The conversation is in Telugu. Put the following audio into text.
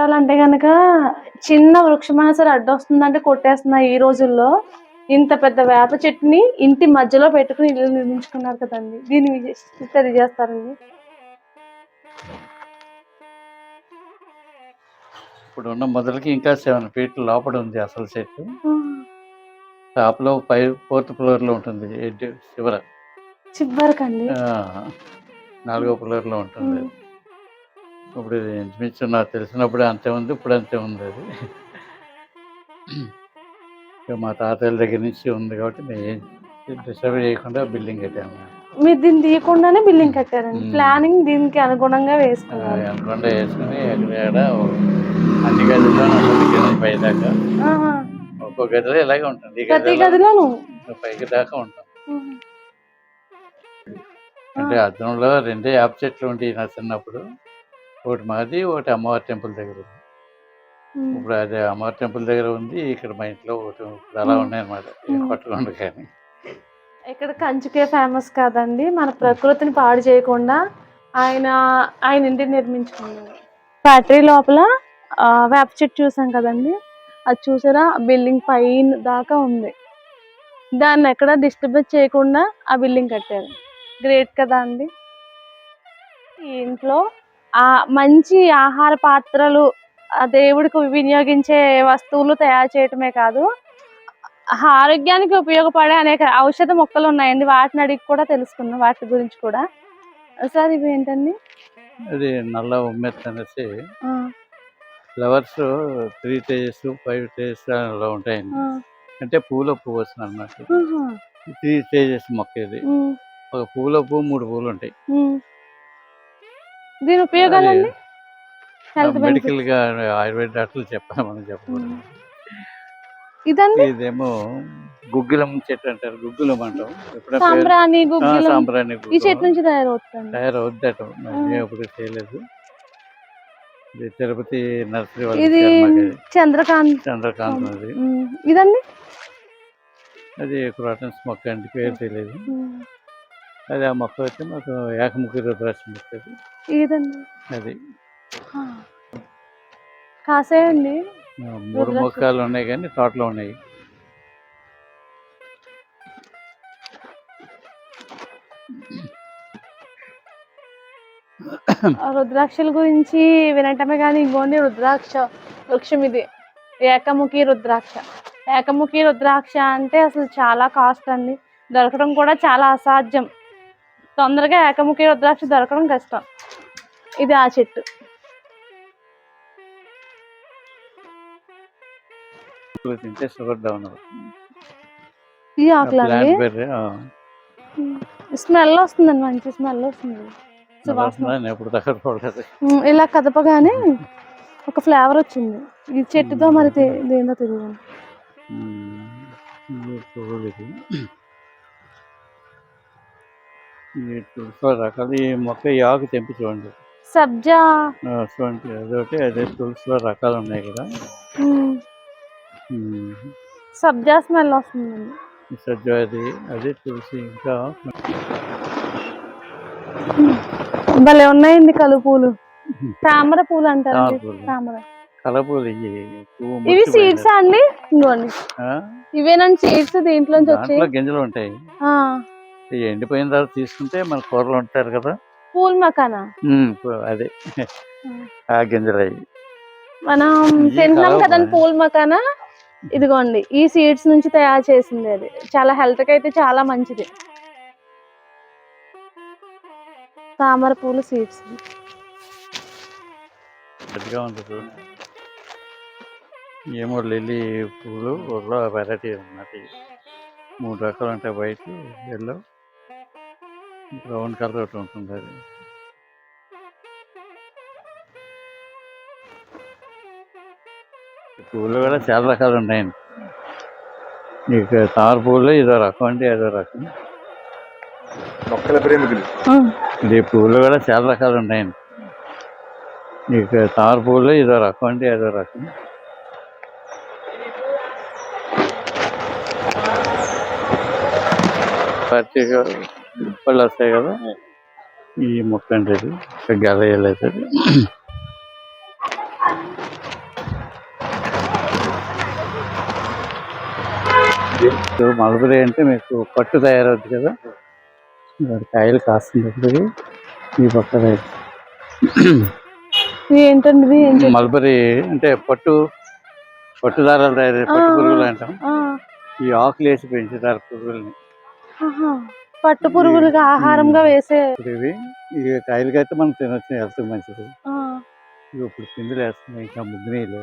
కొట్టాలంటే గనక చిన్న వృక్షమైనా సరే అడ్డొస్తుందంటే కొట్టేస్తున్నా ఈ రోజుల్లో. ఇంత పెద్ద వేప చెట్టుని ఇంటి మధ్యలో పెట్టుకుని ఇల్లు నిర్మించుకున్నారు కదండి. దీన్ని తెలియజేస్తారండి. ఇప్పుడు ఉన్న మొదలకి ఇంకా సెవెన్ ఫీట్ లోపల ఉంది అసలు చెట్టు. టాప్లో ఫైవ్ ఫోర్త్ ఫ్లోర్లో ఉంటుంది చివర. చివరికండి. నాలుగో ఫ్లోర్లో ఉంటుంది ఇప్పుడు ఇంచుమించు నాకు తెలిసినప్పుడు అంతే ఉంది ఇప్పుడు అంతే ఉంది అది. మా తాతయ్యల దగ్గర నుంచి ఉంది కాబట్టి మేము డిస్టర్బ్ చేయకుండా బిల్డింగ్ కట్టాము మీరు దీన్ని తీయకుండానే బిల్డింగ్ కట్టారండి. ప్లానింగ్ దీనికి అనుగుణంగా వేసుకున్నారు. అనుకుండా వేసుకుని ఎక్కడ అన్ని గదిలో ఉంటుంది కింద పై దాకా ఆహా. ఒక్కో గదిలో ఇలాగే ఉంటుంది. ప్రతి గదిలో గదిలోను? పైకి దాకా ఉంటాం. అంటే అద్దంలో రెండే యాప్ చెట్లు ఉంటాయి నా చిన్నప్పుడు. ఒకటి మాది ఒకటి అమ్మవారి టెంపుల్ దగ్గర ఉంది. ఇప్పుడు అదే అమ్మవారి టెంపుల్ దగ్గర ఉంది ఇక్కడ మా ఇంట్లో ఒకటి ఇప్పుడు అలా మ్మ్. ఉన్నాయి అనమాట మ్మ్. కొట్టకుండా కానీ. ఇక్కడ కంచుకే ఫేమస్ కాదండి. మన ప్రకృతిని పాడు చేయకుండా ఆయన ఆయన ఇంటిని నిర్మించుకున్నారు. ఫ్యాక్టరీ లోపల వేప చెట్టు చూసాం కదండి. అది చూసారా? బిల్డింగ్ పైన దాకా ఉంది. దాన్ని ఎక్కడ డిస్టర్బెన్స్ చేయకుండా ఆ బిల్డింగ్ కట్టారు. గ్రేట్ కదా అండి. ఈ ఇంట్లో ఆ మంచి ఆహార పాత్రలు ఆ దేవుడికి వినియోగించే వస్తువులు తయారు చేయటమే కాదు ఆరోగ్యానికి ఉపయోగపడే అనేక ఔషధ మొక్కలు ఉన్నాయండి. వాటిని అడిగి కూడా తెలుసుకున్నాం వాటి గురించి కూడా. సార్ ఇవి ఏంటండి? అది నల్ల ఉమ్మెత్త అనేసి ఫ్లవర్స్ త్రీ తేజెస్ ఫైవ్ తేజెస్ అలా ఉంటాయండి. అంటే పూల పువ్వు వస్తుంది అనమాట త్రీ తేజెస్ మొక్క ఇది. ఒక పూల పువ్వు మూడు పూలు ఉంటాయి. దీని ఉపయోగాలండి మెడికల్గా ఆయుర్వేద డాక్టర్లు చెప్పాలి మనం చెప్పకూడదు ఇదండి? ఇదేమో గుగ్గిలం చెట్టు అంటారు గుగ్గిలం అంటాం. సాంబ్రాణి ఈ చెట్టు నుంచి తయారవుతుంది తయారవుద్దట. మేము ఎప్పుడు చేయలేదు. ఇది తిరుపతి నర్సరీ ఇది చంద్రకాంత్. చంద్రకాంత్ అది ఇదండి? అది క్రాటన్స్ మొక్క అంటే పేరు తెలియదు. అది ఆ మొక్క వచ్చి మాకు ఏకముఖి రుద్రాక్ష అది ఇదండి అది. కాసేయండి. మూడు. మొక్కలు ఉన్నాయి కానీ తోటలో ఉన్నాయి. ఆ రుద్రాక్షల గురించి వినటమే కానీ ఇంకోండి రుద్రాక్ష వృక్షం ఇది. ఏకముఖి రుద్రాక్ష. ఏకముఖి రుద్రాక్ష అంటే అసలు చాలా కాస్ట్ అండి. దొరకడం కూడా చాలా అసాధ్యం. తొందరగా ఏకముఖి రుద్రాక్ష దొరకడం కష్టం. ఇది ఆ చెట్టు. ఇప్పుడు తింటే షుగర్ డౌన్ అవుతుంది. ఈ స్మెల్ వస్తుందండి మంచి స్మెల్ వస్తుంది. ఇలా కదపగానే ఒక ఫ్లేవర్ వచ్చింది. ఈ చెట్టుతో మరి ఇదేందో తెలియదు తులసి రకాలు ఈ మొక్క ఈ ఆకు తెంపి చూడండి సబ్జా చూడండి అదొకటి అదే తులసిలో రకాలు ఉన్నాయి కదా. సబ్జా స్మెల్ వస్తుందండి. ఈ సజ్జా అది అదే తులసి ఇంకా. భలే ఉన్నాయండి కలువ పూలు తామర పూలు అంటారండి. తామర కలపూలు ఇవి సీడ్స్ అండి? ఇవేనండి సీడ్స్ దీంట్లోంచి వచ్చాయి గింజలు ఉంటాయి. ఇవి ఎండిపోయిన తర్వాత తీసుకుంటే మన కూరలు ఉంటారు కదా? పూల్ మకానా? అదే. ఆ గింజలు అవి మనం తింటున్నాం బాగా. పూల్ మకానా? ఇదిగోండి ఈ సీడ్స్ నుంచి తయారు చేసింది అది. చాలా హెల్త్కి అయితే చాలా మంచిది. తామర పూలు సీడ్స్. గట్టిగా ఉంటుంది ఏమో లిల్లీ పూలు ఊర్లో వెరైటీ ఉన్నది మూడు రకాలు ఉంటాయి వైట్ ఎల్లో బ్రౌన్ కలర్ ఒకటి ఉంటుంది అది. పూలు కూడా చాలా రకాలు ఉన్నాయండి మీకు తామర పూలు ఇదో రకం అండి ఏదో రకం. మొక్కల ప్రేమికులు. ఇది పూలు కూడా చాలా రకాలు ఉన్నాయండి మీకు తామర పూలు ఇదో రకం అండి ఏదో రకం. పచ్చిగా పళ్ళు వస్తాయి కదా? ఈ మొక్క అంటే ఇప్పుడు మల్బరీ అంటే మీకు పట్టు తయారవుద్ది కదా? కాయలు కాస్తున్నప్పుడు ఈ పక్క ఏంటండి? మల్బరీ అంటే పట్టు పట్టు దారాలు తయారు పట్టు. పురుగులు అంటాం. ఆ, ఈ ఆకులు వేసి పెంచుతారు పురుగుల్ని. పట్టు పురుగులుగా ఆహారంగా వేసే ఇప్పుడు ఇవి ఈ కాయలకి అయితే మనం తినొచ్చు హెల్త్ మంచిది ఇప్పుడు పిందులు వేస్తున్నాయి ఇంకా ముగ్గునీళ్ళు